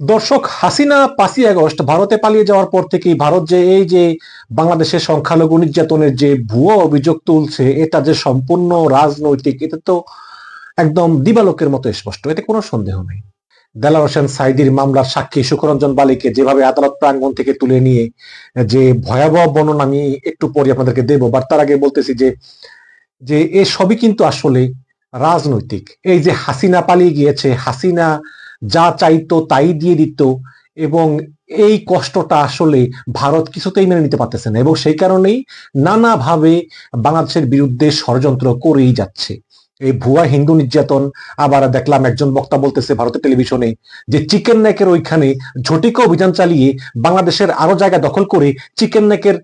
দর্শক, হাসিনা পাঁচই আগস্ট ভারতে পালিয়ে যাওয়ার পর থেকেই ভারত যে এই যে বাংলাদেশের সংখ্যালঘু নির্যাতনের যে ভুয়ো অভিযোগ তুলছে, এটা যে সম্পূর্ণ রাজনৈতিক, এটা তো একদম দিবালোকের মতো স্পষ্ট, এতে কোনো সন্দেহ নেই। দেলার হোসেন সাইদির মামলার সাক্ষী সুখরঞ্জন বালিকে যেভাবে আদালত প্রাঙ্গণ থেকে তুলে নিয়ে যে ভয়াবহ বর্ণনা আমি একটু পরে আপনাদেরকে দেবো, বাট তার আগে বলতেছি যে যে এ সবই কিন্তু আসলে রাজনৈতিক। এই যে হাসিনা পালিয়ে গিয়েছে, হাসিনা যা চাইতো তাই দিয়ে দিত এবং এই কষ্টটা আসলে ভারত কিছুতেই মেনে নিতে পারতেছে না এবং সেই কারণেই নানাভাবে বাংলাদেশের বিরুদ্ধে ষড়যন্ত্র করেই যাচ্ছে। এই ভুয়া হিন্দু নির্যাতন, আবার দেখলাম একজন বক্তা বলতেছে ভারতের টেলিভিশনে যে চিকেন নেকের ওইখানে ঝটিকা অভিযান চালিয়ে বাংলাদেশের আরও জায়গা দখল করে চিকেন নেকের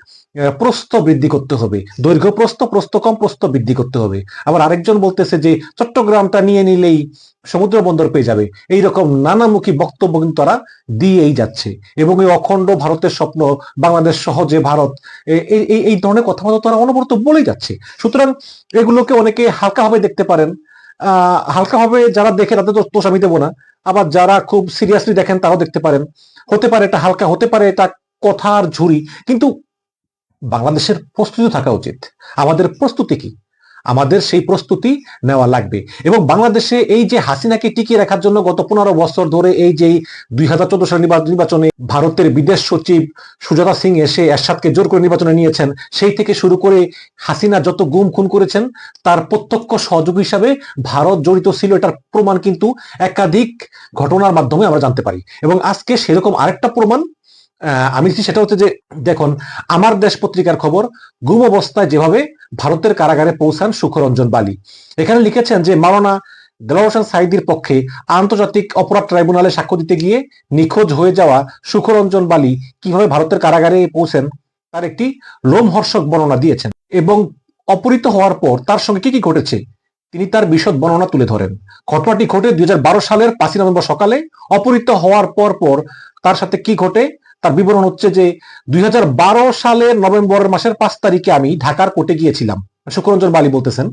প্রস্থ বৃদ্ধি করতে হবে। দৈর্ঘ্য প্রস্থ প্রস্থ কম প্রস্থ বৃদ্ধি করতে হবে। আবার আরেকজন বলতেছে যে, চট্টগ্রামটা নিয়ে নিলেই সমুদ্র বন্দর পেয়ে যাবে। এইরকম নানামুখী বক্তব্য কিন্তু তারা দিয়েই যাচ্ছে। এবং এই অখণ্ড ভারতের স্বপ্ন, বাংলাদেশ সহজে ভারত এই এই- এই ধরনের কথাবার্তা তারা অনবরত বলেই যাচ্ছে। সুতরাং এগুলোকে অনেকে হালকাভাবে দেখতে পারেন। আহ, হালকাভাবে যারা দেখে তাদের তো দোষ আমি দেবো না। আবার যারা খুব সিরিয়াসলি দেখেন তারাও দেখতে পারেন। হতে পারে এটা হালকা, হতে পারে এটা কথার ঝুড়ি। কিন্তু বাংলাদেশের প্রস্তুতি থাকা উচিত। আমাদের প্রস্তুতি কি? আমাদের সেই প্রস্তুতি নেওয়া লাগবে। এবং বাংলাদেশে এই যে হাসিনাকে টিকিয়ে রাখার জন্য গত পনেরো বছর ধরে এই যে দুই হাজার চোদ্দ সালের নির্বাচনে ভারতের বিদেশ সচিব সুজাতা সিং এসে এরশাদকে জোর করে নির্বাচনে নিয়েছেন, সেই থেকে শুরু করে হাসিনা যত গুম খুন করেছেন, তার প্রত্যক্ষ সহযোগী হিসাবে ভারত জড়িত ছিল এটার প্রমাণ কিন্তু একাধিক ঘটনার মাধ্যমে আমরা জানতে পারি। এবং আজকে সেরকম আরেকটা প্রমাণ আমি সেটা হচ্ছে যে, দেখুন, আমার দেশ পত্রিকার খবর, গুম অবস্থায় যেভাবে ভারতের কারাগারে পৌঁছান সুখরঞ্জন বালি। এখানে লিখেছেন যে, মাওলানা দেলাওয়ার হোসেন সাইদির পক্ষে আন্তর্জাতিক অপরাধ ট্রাইব্যুনালে সাক্ষ্য দিতে গিয়ে নিখোঁজ হয়ে যাওয়া সুখরঞ্জন বালি কীভাবে ভারতের কারাগারে পৌঁছেন, তার একটি লোমহর্ষক বর্ণনা দিয়েছেন। এবং অপহৃত হওয়ার পর তার সঙ্গে কি কি ঘটেছে, তিনি তার বিশদ বর্ণনা তুলে ধরেন। ঘটনাটি ঘটে দুই হাজার বারো সালের পাঁচই নভেম্বর সকালে, অপহৃত হওয়ার পর পর তার সাথে কি ঘটে তার বিবরণ হচ্ছে যে দুই সালের নভেম্বর মাসের পাঁচ তারিখে আমি ঢাকার কোর্টে গিয়েছিলাম। শুক্রঞ্জন বালি বলতেছেন,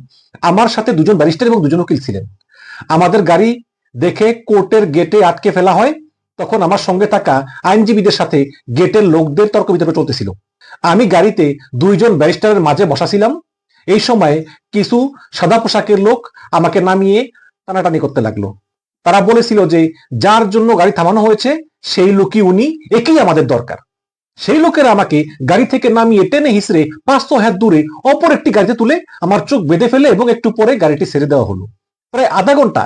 আমার সাথে দুজন ব্যারিস্টার এবং দুজন উকিল ছিলেন। আমাদের গাড়ি দেখে কোর্টের গেটে আটকে ফেলা হয়, তখন আমার সঙ্গে থাকা আইনজীবীদের সাথে গেটের লোকদের তর্ক বিতর্ক চলতেছিল। আমি গাড়িতে দুইজন ব্যারিস্টারের মাঝে বসাছিলাম এই সময় কিছু সাদা পোশাকের লোক আমাকে নামিয়ে টানাটানি করতে লাগল। তারা বলেছিল যে যার জন্য গাড়ি থামানো হয়েছে, সেই লোকই উনি, একই আমাদের দরকার। সেই লোকেরা আমাকে গাড়ি থেকে নামিয়ে টেনে হিসড়ে পাঁচশো হাত দূরে অপর একটি গাড়িতে তুলে আমার চোখ বেঁধে ফেলে এবং একটু পরে গাড়িটি ছেড়ে দেওয়া হলো। প্রায় আধা ঘণ্টা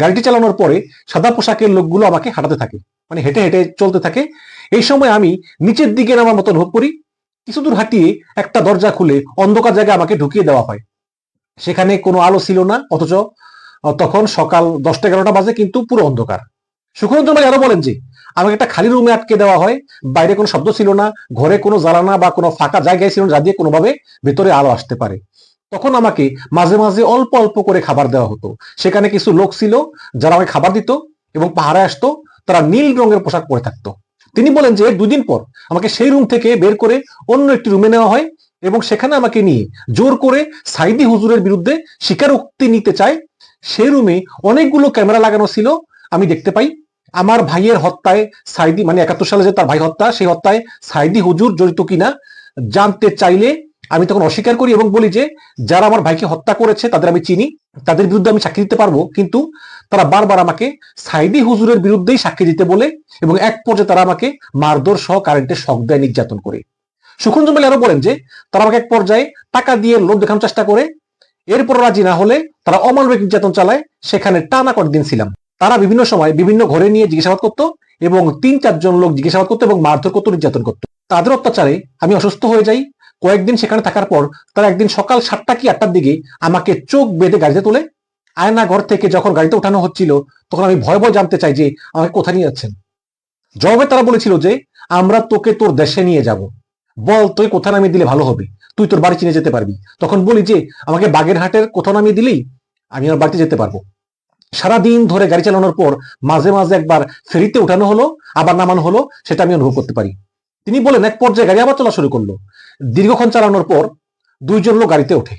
গাড়িটি চালানোর পরে সাদা পোশাকের লোকগুলো আমাকে হাঁটাতে থাকে মানে হেঁটে হেঁটে চলতে থাকে। এই সময় আমি নিচের দিকে নামার মতো অনুভব করি। কিছু দূর হাঁটিয়ে একটা দরজা খুলে অন্ধকার জায়গায় আমাকে ঢুকিয়ে দেওয়া হয়। সেখানে কোনো আলো ছিল না, অথচ তখন সকাল দশটা এগারোটা বাজে কিন্তু পুরো অন্ধকার। ভাই আরও বলেন যে আমাকে একটা খালি রুমে আটকে দেওয়া হয়, বাইরে কোনো শব্দ ছিল না, ঘরে কোনো জ্বালানা বা কোনো ফাঁকা জায়গায় ছিল না যা দিয়ে কোনোভাবে ভেতরে আলো আসতে পারে। তখন আমাকে মাঝে মাঝে অল্প অল্প করে খাবার দেওয়া হতো। সেখানে কিছু লোক ছিল যারা আমাকে খাবার দিত এবং পাহাড়ে আসতো, তারা নীল রঙের পোশাক পরে থাকতো। তিনি বলেন যে দুদিন পর আমাকে সেই রুম থেকে বের করে অন্য একটি রুমে নেওয়া হয় এবং সেখানে আমাকে নিয়ে জোর করে সাইদি হুজুরের বিরুদ্ধে স্বীকারোক্তি নিতে চায় সেই রুমে অনেকগুলো ক্যামেরা লাগানো ছিল, আমি দেখতে পাই। আমার ভাইয়ের হত্যায় সাইদি মানে একাত্তর সালে যে তার ভাই হত্যা, সেই হত্যায় সাইদি হুজুর জড়িত কিনা জানতে চাইলে আমি তখন অস্বীকার করি এবং বলি যে, যারা আমার ভাইকে হত্যা করেছে, তাদের আমি চিনি, তাদের বিরুদ্ধে আমি সাক্ষী দিতে পারব। কিন্তু তারা বারবার আমাকে সাইদি হুজুরের বিরুদ্ধেই সাক্ষী দিতে বলে এবং এক পর্যায়ে তারা আমাকে মারধর সহ কারেন্টের শখ দেয়, নির্যাতন করে। সুখঞ্জন বেলা আরও বলেন যে, তারা আমাকে এক পর্যায়ে টাকা দিয়ে লোভ দেখানোর চেষ্টা করে এরপর রাজি না হলে তারা অমানবিক নির্যাতন চালায়, সেখানে টানা কয়েকদিন ছিলাম। তারা বিভিন্ন সময় বিভিন্ন ঘরে নিয়ে জিজ্ঞাসাবাদ করতো এবং তিন, চারজন লোক জিজ্ঞাসাবাদ করতো এবং মারধর করতো, নির্যাতন করতো। তাদের অত্যাচারে আমি অসুস্থ হয়ে যাই। কয়েকদিন সেখানে থাকার পর তারা একদিন সকাল সাতটা কি আটটার দিকে আমাকে চোখ বেঁধে গাড়িতে তোলে আয়না ঘর থেকে যখন গাড়িতে ওঠানো হচ্ছিল, তখন আমি ভয় ভয় জানতে চাই যে আমাকে কোথায় নিয়ে যাচ্ছেন। জবাবে তারা বলেছিল যে, আমরা তোকে তোর দেশে নিয়ে যাব। বল, তুই কোথায় নামিয়ে দিলে ভালো হবে? তুই তোর বাড়ি চিনে যেতে পারবি। তখন বলি যে, আমাকে বাগেরহাটের কোথাও নামিয়ে দিলেই আমি আমার বাড়িতে যেতে পারব। সারাদিন ধরে গাড়ি চালানোর পর মাঝে মাঝে একবার ফেরিতে উঠানো হলো, আবার নামানো হলো, সেটা আমি অনুভব করতে পারি। তিনি বলেন, এক পর্যায়ে গাড়ি আবার চলা শুরু করল। দীর্ঘক্ষণ চালানোর পর দুইজন লোক গাড়িতে ওঠে।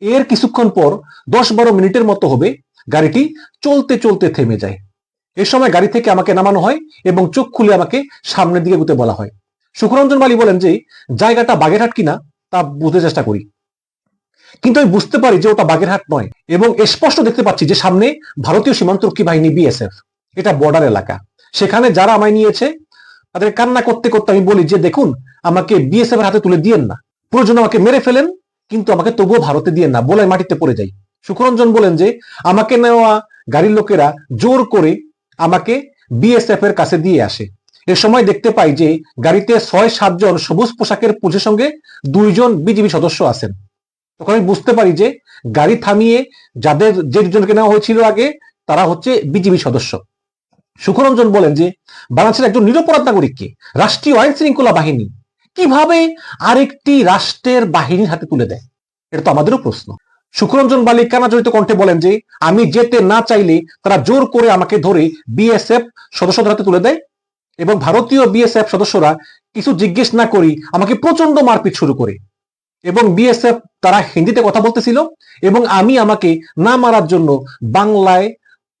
এর কিছুক্ষণ পর দশ বারো মিনিটের মতো হবে গাড়িটি চলতে চলতে থেমে যায়। এ সময় গাড়ি থেকে আমাকে নামানো হয় এবং চোখ খুলে আমাকে সামনের দিকে গুতে বলা হয়। সুখরঞ্জন মালি বলেন যে, জায়গাটা বাগেরহাট কিনা, তা বুঝতে চেষ্টা করি। কিন্তু আমি বুঝতে পারি যে ওটা বাগেরহাট নয় এবং স্পষ্ট দেখতে পাচ্ছি যে সামনে ভারতীয় সীমান্তরক্ষী বাহিনী বিএসএফ এটা বর্ডার এলাকা। সেখানে যারা আমায় নিয়েছে, তাদের কান্না করতে করতে আমি বলি যে, দেখুন, আমাকে বিএসএফ এর হাতে তুলে দিয়েন না। প্রয়োজন আমাকে মেরে ফেলেন, কিন্তু আমাকে তবুও ভারতে দিয়েন না। বলে মাটিতে পড়ে যাই। সুখরঞ্জন বলেন যে, আমাকে নেওয়া গাড়ির লোকেরা জোর করে আমাকে বিএসএফ এর কাছে দিয়ে আসে। এ সময় দেখতে পাই যে গাড়িতে ছয় সাতজন সবুজ পোশাকের পুলিশের সঙ্গে দুইজন বিজিবি সদস্য আছেন। তখন আমি বুঝতে পারি যে গাড়ি থামিয়ে যাদের যে দুজনকে নেওয়া হয়েছিল আগে, তারা হচ্ছে বিজিবি সদস্য। সুখরঞ্জন বলেন যে, বাংলাদেশের একজন নিরপরাধ নাগরিককে রাষ্ট্রীয় আইন শৃঙ্খলা বাহিনী। কীভাবে আরেকটি রাষ্ট্রের বাহিনীর হাতে তুলে দেয়? এটা তো আমাদেরও প্রশ্ন। সুখরঞ্জন বালি কানাজড়িত কণ্ঠে বলেন যে, আমি যেতে না চাইলে তারা জোর করে আমাকে ধরে বিএসএফ সদস্যদের হাতে তুলে দেয় এবং ভারতীয় বিএসএফ সদস্যরা কিছু জিজ্ঞেস না করি আমাকে প্রচণ্ড মারপিট শুরু করে। এবং বিএসএফ তারা হিন্দিতে কথা বলতেছিল এবং আমি আমাকে না মারার জন্য বাংলায়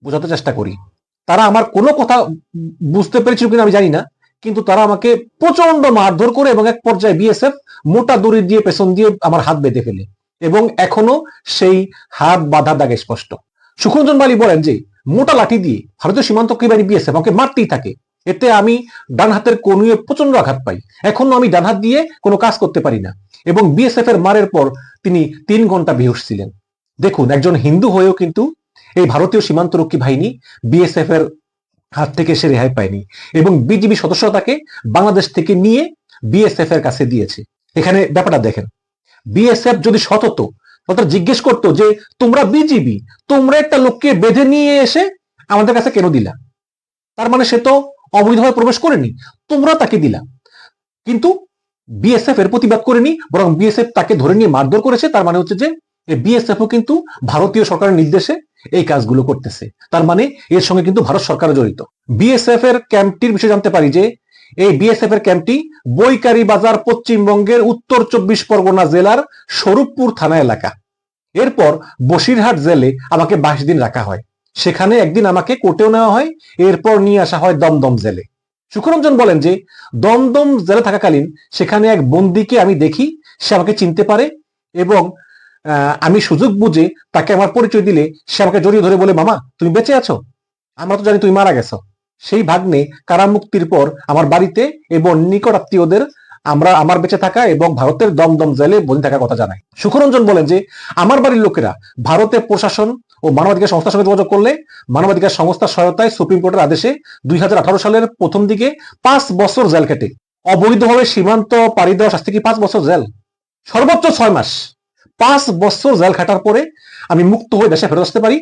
বোঝাতে চেষ্টা করি। তারা আমার কোনো কথা বুঝতে পেরেছিল কিনা আমি জানি না, কিন্তু তারা আমাকে প্রচণ্ড মারধর করে এবং এক পর্যায়ে বিএসএফ মোটা দড়ি দিয়ে পেছন দিয়ে আমার হাত বেঁধে ফেলে এবং এখনও সেই হাত বাধা দাগে স্পষ্ট। সুখরঞ্জন বালি বলেন যে, মোটা লাঠি দিয়ে ভারতীয় সীমান্ত বাহিনী বিএসএফ আমাকে মারতেই থাকে। এতে আমি ডান হাতের কনুয়ে প্রচণ্ড আঘাত পাই। এখনও আমি ডান হাত দিয়ে কোনো কাজ করতে পারি না। এবং বিএসএফ এর মারের পর তিনি তিন ঘণ্টা বেহুশ ছিলেন। দেখুন, একজন হিন্দু হয়েও কিন্তু এই ভারতীয় সীমান্তরক্ষী বাহিনী বিএসএফ এর হাত থেকে সে রেহাই পায়নি এবং বিজিবি সদস্য তাকে বাংলাদেশ থেকে নিয়ে বিএসএফ এর কাছে দিয়েছে। এখানে ব্যাপারটা দেখেন। বিএসএফ যদি সৎ হতো জিজ্ঞেস করতো যে, তোমরা বিজিবি? তোমরা একটা লোককে বেঁধে নিয়ে এসে আমাদের কাছে কেন দিলা? তার মানে সে তো অবৈধভাবে প্রবেশ করেনি, তোমরা তাকে দিলা। কিন্তু বিএসএফ এর প্রতিবাদ করেনি, বরং বিএসএফ তাকে ধরে নিয়ে মারধর করেছে। তার মানে হচ্ছে যে বিএসএফও কিন্তু ভারতীয় সরকারের নির্দেশে এই কাজগুলো করতেছে। তার মানে এর সঙ্গে কিন্তু ভারত সরকার জড়িত। বিএসএফ এর ক্যাম্পটির বিষয়ে জানতে পারি যে, এই বিএসএফ এর ক্যাম্পটি বৈকারী বাজার পশ্চিমবঙ্গের উত্তর চব্বিশ পরগনা জেলার স্বরূপপুর থানা এলাকা। এরপর বসিরহাট জেলে আমাকে বাইশ দিন রাখা হয়। সেখানে একদিন আমাকে কোর্টেও নেওয়া হয়, এরপর নিয়ে আসা হয় দমদম জেলে। সুখরঞ্জন বলেন যে, দমদম জেলে থাকাকালীন সেখানে এক বন্দিকে আমি দেখি, সে আমাকে চিনতে পারে এবং আমি সুযোগ বুঝে তাকে আমার পরিচয় দিলে সে আমাকে জড়িয়ে ধরে বলে, মামা, তুমি বেঁচে আছো? আমরা তো জানি তুমি মারা গেছো। সেই ভাগ্নে কারামুক্তির পর আমার বাড়িতে এবং নিকট আত্মীয়দের আমরা আমার বেঁচে থাকা এবং ভারতের দমদম জেলে বন্দি থাকার কথা জানাই। সুখরঞ্জন বলেন যে, আমার বাড়ির লোকেরা ভারতের প্রশাসন ও মানবাধিকার সংস্থার সঙ্গে যোগাযোগ করলে মানবাধিকার সংস্থার সহায়তায় সুপ্রিম কোর্টের আদেশে দুই হাজার আঠারো সালের প্রথম দিকে পাঁচ বছর জেল কেটে অবৈধভাবে সীমান্ত পাড়ি দেওয়া শাস্তি কি পাঁচ বছর জেল? সর্বোচ্চ ছয় মাস। পাঁচ বছর জেল খাটার পরে আমি মুক্ত হয়ে দেশে ফেরত আসতে পারি।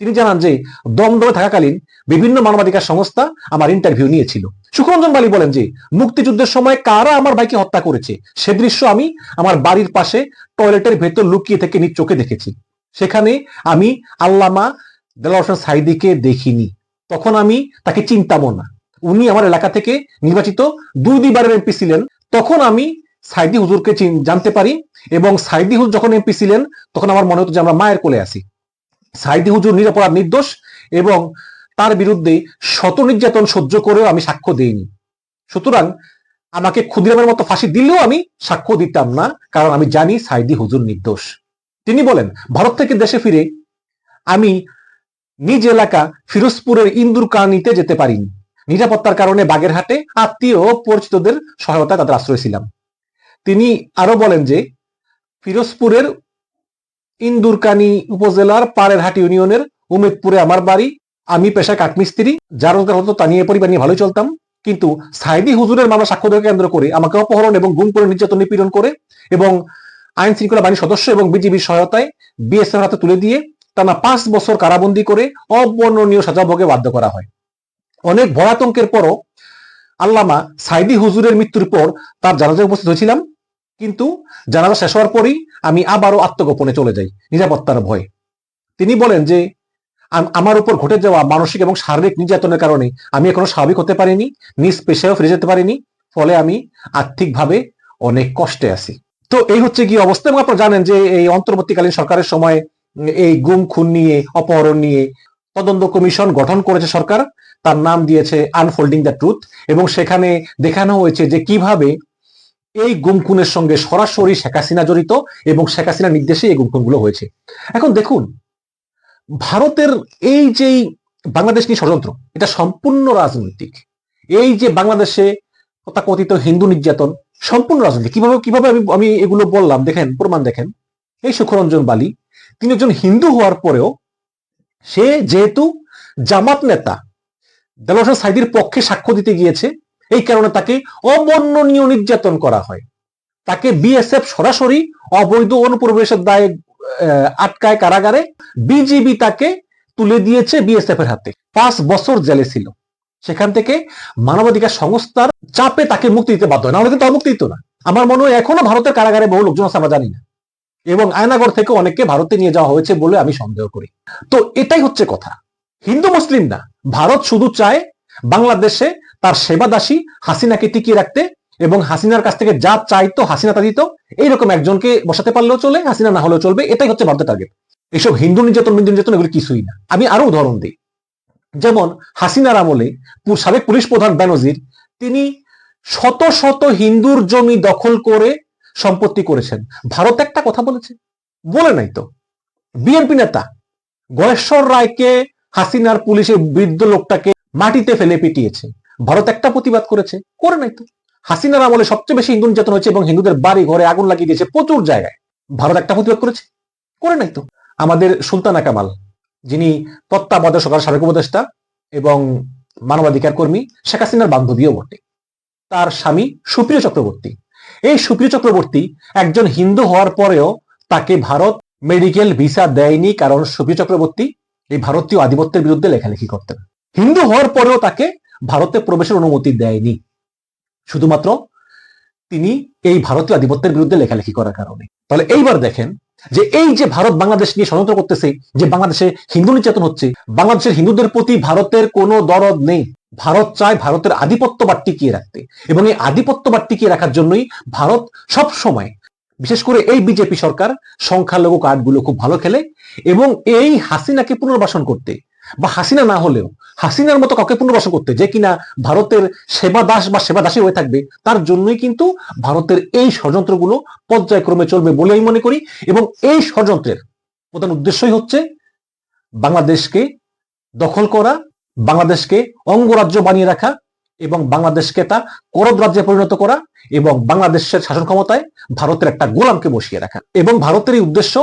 তিনি জানান যে দমদমে থাকাকালীন বিভিন্ন মানবাধিকার সংস্থা আমার ইন্টারভিউ নিয়েছিল। সুখরঞ্জন বালি বলেন যে, মুক্তিযুদ্ধের সময় কারা আমার ভাইকে হত্যা করেছে? সে দৃশ্য আমি আমার বাড়ির পাশে টয়লেটের ভেতর লুকিয়ে থেকে নিজ চোখে দেখেছি। সেখানে আমি আল্লামা দেলার হোসেন সাইদিকে দেখিনি। তখন আমি তাকে চিন্তামও না। উনি আমার এলাকা থেকে নির্বাচিত দুই দুইবারের এমপি ছিলেন। তখন আমি সাইদি হুজুরকে জানতে পারি এবং সাইদি হুজুর যখন এমপি ছিলেন, তখন আমার মনে হতো যে আমরা মায়ের কোলে আছি। সাইদি হুজুর নিরাপরাধ নির্দোষ এবং তার বিরুদ্ধে শত নির্যাতন সহ্য করেও আমি সাক্ষ্য দিইনি। সুতরাং আমাকে ক্ষুদিরামের মতো ফাঁসি দিলেও আমি সাক্ষ্য দিতাম না, কারণ আমি জানি সাইদি হুজুর নির্দোষ। তিনি বলেন, ভারত থেকে দেশে ফিরে আমি নিজ এলাকা ফিরোজপুরের ইন্দুর কানিতে যেতে পারিনি। নিরাপত্তার কারণে বাগেরহাটে আত্মীয় পরিচিতদের সহায়তায় তাদের আশ্রয় ছিলাম। তিনি আরও বলেন যে, ফিরোজপুরের ইন্দুরকানি উপজেলার পাড়েরহাট ইউনিয়নের উমেদপুরে আমার বাড়ি। আমি পেশায় কাঠমিস্ত্রি, যার রোজগার হতো তা নিয়ে পরিবার নিয়ে ভালোই চলতাম। কিন্তু সাইদি হুজুরের মামলা সাক্ষ্য কেন্দ্র করে আমাকে অপহরণ এবং গুম করে নির্যাতন নিপীড়ন করে এবং আইন শৃঙ্খলা বাহিনীর সদস্য এবং বিজিবির সহায়তায় বিএসএফ হাতে তুলে দিয়ে টানা পাঁচ বছর কারাবন্দি করে অবর্ণনীয় সাজা ভোগে বাধ্য করা হয়। অনেক ভয়াতঙ্কের পরও আল্লামা সাইদি হুজুরের মৃত্যুর পর তার জানাজায় উপস্থিত হয়েছিলাম, কিন্তু জানাজা শেষ হওয়ার পরই আমি আবারও আত্মগোপনে চলে যাই, নিরাপত্তার ভয়ে। তিনি বলেন যে আমার উপর ঘটে যাওয়া মানসিক এবং শারীরিক নির্যাতনের কারণে আমি এখনও স্বাভাবিক হতে পারিনি, নিজ পেশায়ও ফিরে যেতে পারিনি, ফলে আমি আর্থিকভাবে অনেক কষ্টে আছি। তো এই হচ্ছে কি অবস্থা। এবং আপনারা জানেন যে এই অন্তর্বর্তীকালীন সরকারের সময় এই গুম, খুন নিয়ে, অপহরণ নিয়ে তদন্ত কমিশন গঠন করেছে সরকার। তার নাম দিয়েছে আনফোল্ডিং দ্য ট্রুথ এবং সেখানে দেখানো হয়েছে যে কীভাবে এই গুমখুনের সঙ্গে সরাসরি শেখ হাসিনা জড়িত এবং শেখ হাসিনার নির্দেশে এই গুমখুনগুলো হয়েছে। এখন দেখুন, ভারতের এই যেই বাংলাদেশ নিয়ে ষড়যন্ত্র, এটা সম্পূর্ণ রাজনৈতিক। এই যে বাংলাদেশে তথাকথিত হিন্দু নির্যাতন সম্পূর্ণ রাজনৈতিক কীভাবে কীভাবে আমি আমি এগুলো বললাম, দেখেন, প্রমাণ দেখেন। এই সুখরঞ্জন বালি, তিনি একজন হিন্দু হওয়ার পরেও সে যেহেতু জামাত নেতা, দেলোয়ার সাইদির পক্ষে সাক্ষ্য দিতে গিয়েছে, এই কারণে তাকে অবর্ণনীয় নির্যাতন করা হয়। তাকে বিএসএফ সরাসরি অবৈধ অনুপ্রবেশের দায়ে আটকায় কারাগারে, বিজিবি তাকে তুলে দিয়েছে বিএসএফ এর হাতে। পাঁচ বছর জেলে ছিল। সেখান থেকে মানবাধিকার সংস্থার চাপে তাকে মুক্তি দিতে বাধ্য না নাহলে কিন্তু মুক্তি দিত না। আমার মনে হয় এখনও ভারতের কারাগারে বহু লোকজন আমরা জানি না। এবং আয়নাগর থেকে অনেককে ভারতে নিয়ে যাওয়া হয়েছে বলে আমি সন্দেহ করি। তো এটাই হচ্ছে কথা। হিন্দু মুসলিম না। ভারত শুধু চায় বাংলাদেশে তার সেবাদাসী হাসিনাকে টিকিয়ে রাখতে এবং হাসিনার কাছ থেকে যা চাইতো, হাসিনা তা দিত। এইরকম একজনকে বসাতে পারলেও চলে, হাসিনা না হলেও চলবে। এটাই হচ্ছে ভারতের টার্গেট এইসব হিন্দু নির্যাতন হিন্দু নির্যাতন, এগুলো কিছুই না। আমি আরও উদাহরণ দিই। যেমন হাসিনার আমলে সাবেক পুলিশ প্রধান ব্যানজির তিনি শত শত হিন্দুর জমি দখল করে সম্পত্তি করেছেন। ভারত একটা কথা বলেছে, বলে নাই তো। বিএনপি নেতা গয়েশ্বর রায়কে হাসিনার পুলিশের বৃদ্ধ লোকটাকে মাটিতে ফেলে পিটিয়েছে। ভারত একটা প্রতিবাদ করেছে, করে নাই তো। হাসিনার আমলে সবচেয়ে বেশি হিন্দু নির্যাতন হয়েছে এবং হিন্দুদের বাড়ি ঘরে আগুন লাগিয়ে দিয়েছে প্রচুর জায়গায়। ভারত একটা প্রতিবাদ করেছে, করে নাই তো। আমাদের সুলতানা কামাল যিনি তত্ত্বাবধায়ক সরকার সাবেক উপদেষ্টা এবং মানবাধিকার কর্মী শেখ হাসিনার বান্ধবীও বটে। তার স্বামী সুপ্রিয় চক্রবর্তী। এই সুপ্রিয় চক্রবর্তী একজন হিন্দু হওয়ার পরেও তাকে ভারত মেডিকেল ভিসা দেয়নি কারণ সুপ্রিয় চক্রবর্তী এই ভারতীয় আধিপত্যের বিরুদ্ধে লেখালেখি করতেন। হিন্দু হওয়ার পরেও তাকে ভারতে প্রবেশের অনুমতি দেয়নি। শুধুমাত্র তিনি এই ভারতীয় আধিপত্যের বিরুদ্ধে লেখালেখি করার কারণে। তাহলে এইবার দেখেন যে এই যে ভারত বাংলাদেশ নিয়ে ষড়যন্ত্র করতেছে, যে বাংলাদেশে হিন্দু নির্যাতন হচ্ছে, বাংলাদেশের হিন্দুদের প্রতি ভারতের কোনো দরদ নেই। ভারত চায় ভারতের আধিপত্যবাদ টিকিয়ে রাখতে এবং এই আধিপত্যবাদ টিকিয়ে রাখার জন্যই ভারত সব সময় বিশেষ করে এই বিজেপি সরকার, সংখ্যালঘু কার্ডগুলো খুব ভালো খেলে এবং এই হাসিনাকে পুনর্বাসন করতে বা হাসিনা না হলেও হাসিনার মতো কাউকে পুনর্বাসন করতে, যে কিনা ভারতের সেবা দাস বা সেবা দাসী হয়ে থাকবে, তার জন্যই কিন্তু ভারতের এই ষড়যন্ত্রগুলো পর্যায়ক্রমে চলবে বলে আমি মনে করি। এবং এই ষড়যন্ত্রের প্রধান উদ্দেশ্যই হচ্ছে বাংলাদেশকে দখল করা, বাংলাদেশকে অঙ্গরাজ্য বানিয়ে রাখা এবং বাংলাদেশকে তা করদ রাজ্যে পরিণত করা এবং বাংলাদেশের শাসন ক্ষমতায় ভারতের একটা গোলামকে বসিয়ে রাখা। এবং ভারতের এই উদ্দেশ্য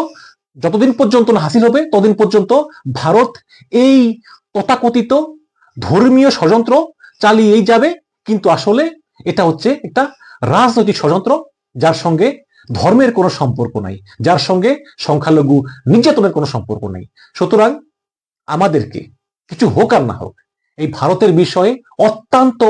যতদিন পর্যন্ত না হাসিল হবে, ততদিন পর্যন্ত ভারত এই তথাকথিত ধর্মীয় ষড়যন্ত্র চালিয়েই যাবে। কিন্তু আসলে এটা হচ্ছে একটা রাজনৈতিক ষড়যন্ত্র, যার সঙ্গে ধর্মের কোনো সম্পর্ক নাই, যার সঙ্গে সংখ্যালঘু নির্যাতনের কোনো সম্পর্ক নাই। সুতরাং আমাদেরকে কিছু হোক আর না হোক, এই ভারতের বিষয়ে অত্যন্ত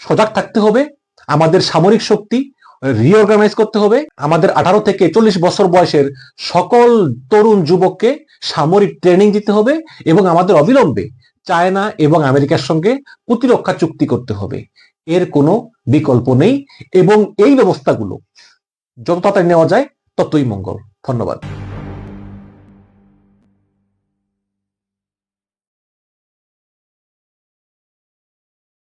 সজাগ থাকতে হবে। আমাদের সামরিক শক্তি রিঅর্গানাইজ করতে হবে। আমাদের আঠারো থেকে চল্লিশ বছর বয়সের সকল তরুণ যুবককে সামরিক ট্রেনিং দিতে হবে এবং আমাদের অবিলম্বে চায়না এবং আমেরিকার সঙ্গে প্রতিরক্ষা চুক্তি করতে হবে। এর কোনো বিকল্প নেই এবং এই ব্যবস্থাগুলো যত তাড়াতাড়ি নেওয়া যায় ততই মঙ্গল। ধন্যবাদ।